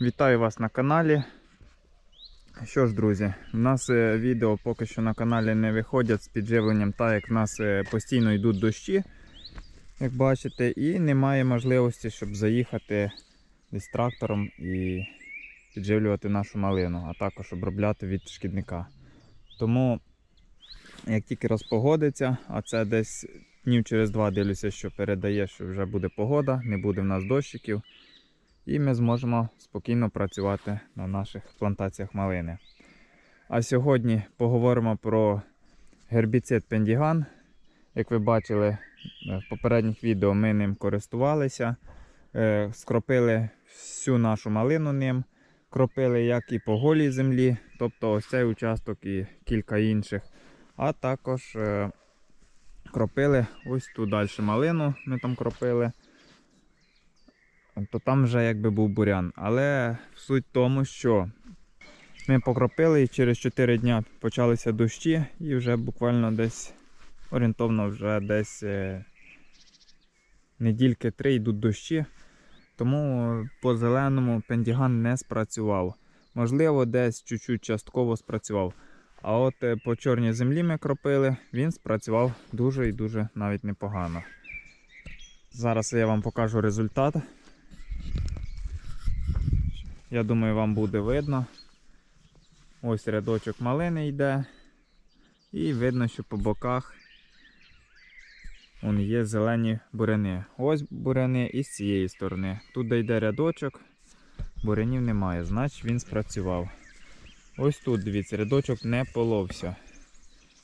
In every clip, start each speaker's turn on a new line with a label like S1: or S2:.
S1: Вітаю вас на каналі. Що ж, друзі, у нас е, відео поки що на каналі не виходять з підживленням, так як в нас е, постійно йдуть дощі, як бачите, і немає можливості, щоб заїхати десь трактором і підживлювати нашу малину, а також обробляти від шкідника. Тому, як тільки розпогодиться, а це десь днів через два дивлюся, що передає, що вже буде погода, не буде в нас дощиків. І ми зможемо спокійно працювати на наших плантаціях малини. А сьогодні поговоримо про гербіцид Пендіган. Як ви бачили е, в попередніх відео, ми ним користувалися, е, скропили всю нашу малину ним, кропили як і по голій землі, тобто ось цей участок і кілька інших. А також е, кропили ось тут далі малину. Ми там кропили то там вже якби був бурян. Але суть в тому, що ми покропили і через 4 дні почалися дощі, і вже буквально десь орієнтовно вже десь е, недільки три йдуть дощі. Тому по зеленому пендіган не спрацював. Можливо, десь чуть-чуть частково спрацював. А от е, по чорній землі ми кропили, він спрацював дуже і дуже навіть непогано. Зараз я вам покажу результат. Я думаю, вам буде видно. Ось рядочок малини йде. І видно, що по боках вон є зелені буряни. Ось буряни і з цієї сторони. Тут де йде рядочок, бурянів немає, значить він спрацював. Ось тут, дивіться, рядочок не половся.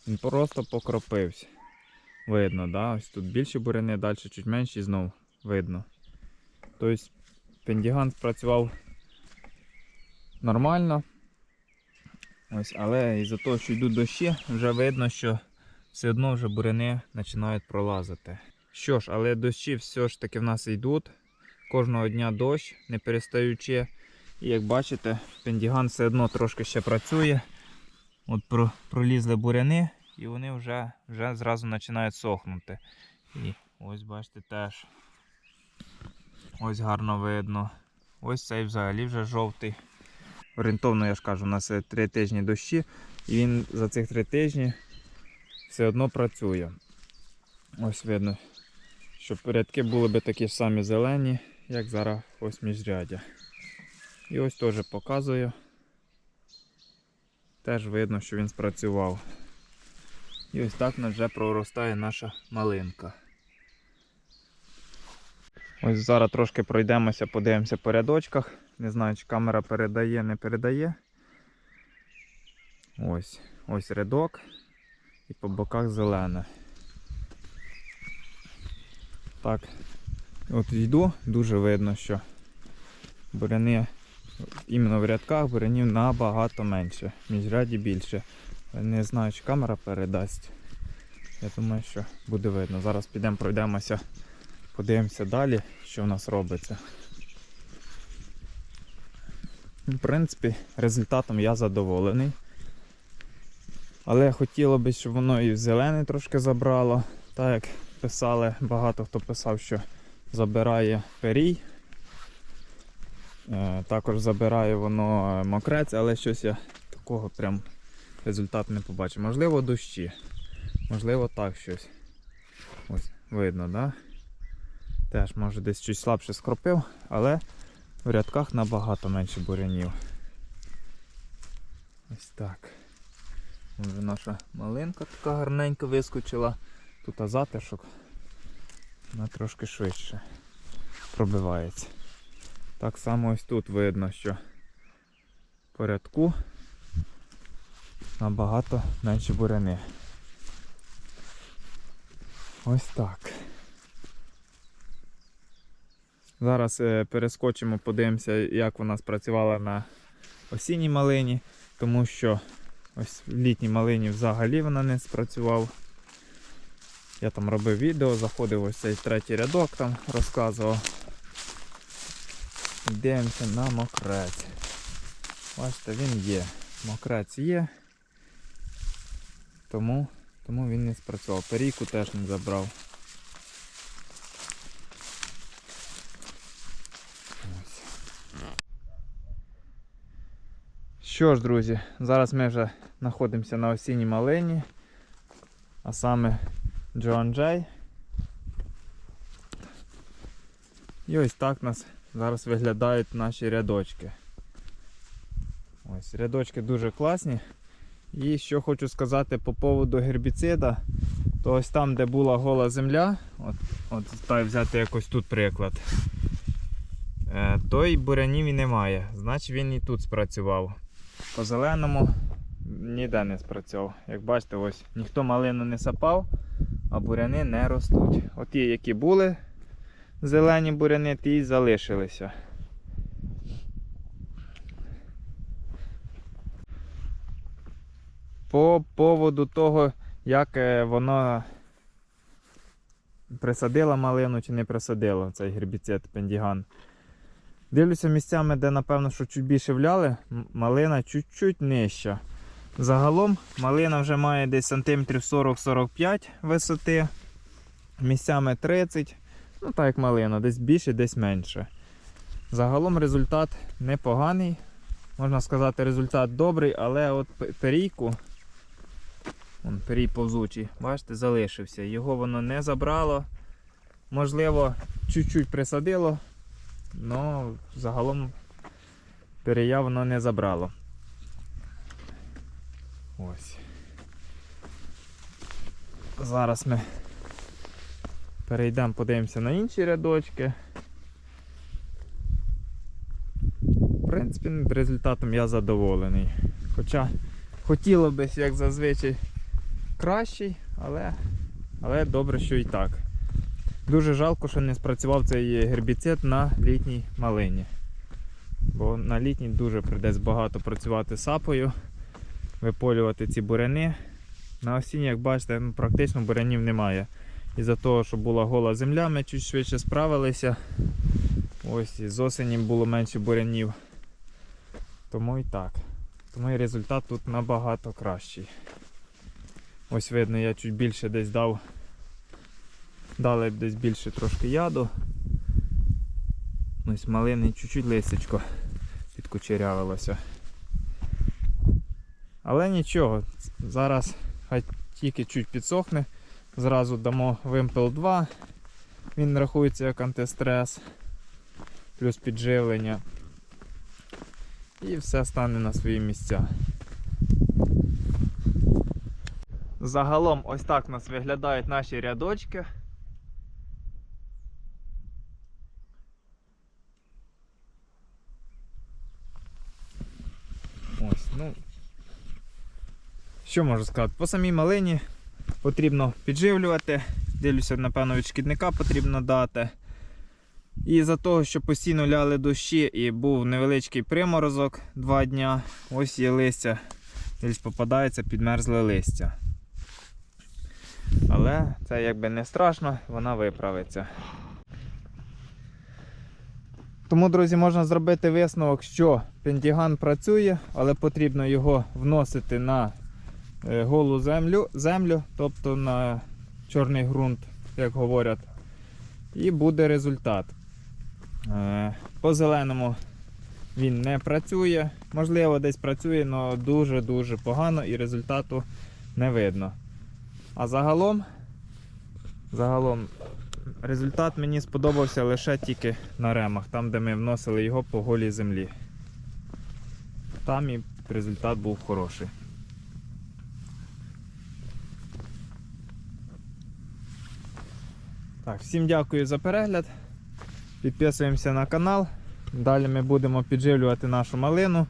S1: Він просто покропився. Видно, да? Ось тут більше буряни, далі чуть менші знов видно. Тобто пендіган спрацював нормально. Ось, Але із-за того, що йдуть дощі, вже видно, що все одно вже буряни починають пролазити. Що ж, але дощі все ж таки в нас йдуть. Кожного дня дощ, не перестаючи. І як бачите, пендіган все одно трошки ще працює. От про, пролізли буряни і вони вже, вже зразу починають сохнути. І ось бачите теж. Ось гарно видно. Ось цей взагалі вже жовтий. Орієнтовно, я ж кажу, у нас е, три тижні дощі, і він за цих три тижні все одно працює. Ось видно, що порядки були б такі ж самі зелені, як зараз ось міжрядя. І ось теж показую. Теж видно, що він спрацював. І ось так вже проростає наша малинка. Ось зараз трошки пройдемося, подивимося по рядочках. Не знаю, чи камера передає, не передає. Ось ось рядок і по боках зелене. Так, от йду, дуже видно, що буряни іменно в рядках бурянів набагато менше, міжряді більше. Не знаю, чи камера передасть. Я думаю, що буде видно. Зараз підемо пройдемося, подивимося далі, що в нас робиться. В принципі, результатом я задоволений. Але хотіло б, щоб воно і в зелений трошки забрало. Так як писали, багато хто писав, що забирає перій. Е, Також забирає воно е, мокрець, але щось я такого прям результату не побачив. Можливо, дощі. Можливо, так щось. Ось, видно, да? Теж може десь щось слабше скропив, але в рядках набагато менше бурянів. Ось так. Вже наша малинка така гарненько вискочила. Тут затишок. Вона трошки швидше пробивається. Так само ось тут видно, що по рядку набагато менше буряни. Ось так. Зараз е, перескочимо, подивимося, як вона спрацювала на осінній малині, тому що ось в літній малині взагалі вона не спрацював. Я там робив відео, заходив ось цей третій рядок, там розказував. Дивимося на мокрець. Бачите, він є. Мокрець є, тому, тому він не спрацював. Перійку теж не забрав. Ось. Що ж, друзі, зараз ми вже знаходимося на осінній малині, а саме Джон Джей. І ось так нас зараз виглядають наші рядочки. Ось рядочки дуже класні. І що хочу сказати по поводу гербіцида, то ось там, де була гола земля, от, от так взяти якось тут приклад, е, той бурянів і немає. Значить він і тут спрацював. По зеленому ніде не спрацював. Як бачите, ось ніхто малину не сапав, а буряни не ростуть. От ті, які були зелені буряни, ті й залишилися. По поводу того, як е, воно присадила малину чи не присадило цей гербіцид пендіган. Дивлюся місцями, де напевно що чуть більше вляли, малина чуть-чуть нижча. Загалом малина вже має десь сантиметрів 40-45 висоти, місцями 30, ну так як малина, десь більше, десь менше. Загалом результат непоганий. Можна сказати, результат добрий, але от перійку, вон перій повзучий, бачите, залишився. Його воно не забрало. Можливо, чуть-чуть присадило, але загалом перея воно не забрало. Ось. Зараз ми перейдемо, подивимося на інші рядочки. В принципі, результатом я задоволений. Хоча хотіло б, як зазвичай, кращий, але, але добре, що і так. Дуже жалко, що не спрацював цей гербіцид на літній малині. Бо на літній дуже прийдеться багато працювати сапою, виполювати ці буряни. На осінні, як бачите, ну, практично бурянів немає. Із-за того, що була гола земля, ми чуть швидше справилися. Ось і з осені було менше бурянів. Тому і так. Тому і результат тут набагато кращий. Ось видно, я чуть більше десь дав. Дали б десь більше трошки яду. Ось малини чуть-чуть лисичко підкучерявилося. Але нічого, зараз хай тільки чуть підсохне. Зразу дамо вимпел 2. Він рахується як антистрес, плюс підживлення. І все стане на свої місця. Загалом ось так у нас виглядають наші рядочки. Ось, ну. Що можу сказати? По самій малині потрібно підживлювати. Дивлюся, напевно, від шкідника потрібно дати. І за того, що постійно ляли дощі і був невеличкий приморозок два дня, ось є листя, десь попадається підмерзле листя. Але це якби не страшно, вона виправиться. Тому, друзі, можна зробити висновок, що пентіган працює, але потрібно його вносити на е, голу землю, землю, тобто на чорний ґрунт, як говорять, і буде результат. Е, По зеленому він не працює. Можливо, десь працює, але дуже-дуже погано і результату не видно. А загалом, загалом результат мені сподобався лише тільки на ремах, там де ми вносили його по голій землі. Там і результат був хороший. Так, всім дякую за перегляд. Підписуємося на канал. Далі ми будемо підживлювати нашу малину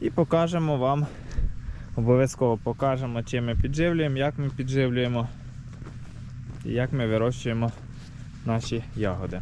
S1: і покажемо вам, обов'язково покажемо, чим ми підживлюємо, як ми підживлюємо і як ми вирощуємо наші ягоди.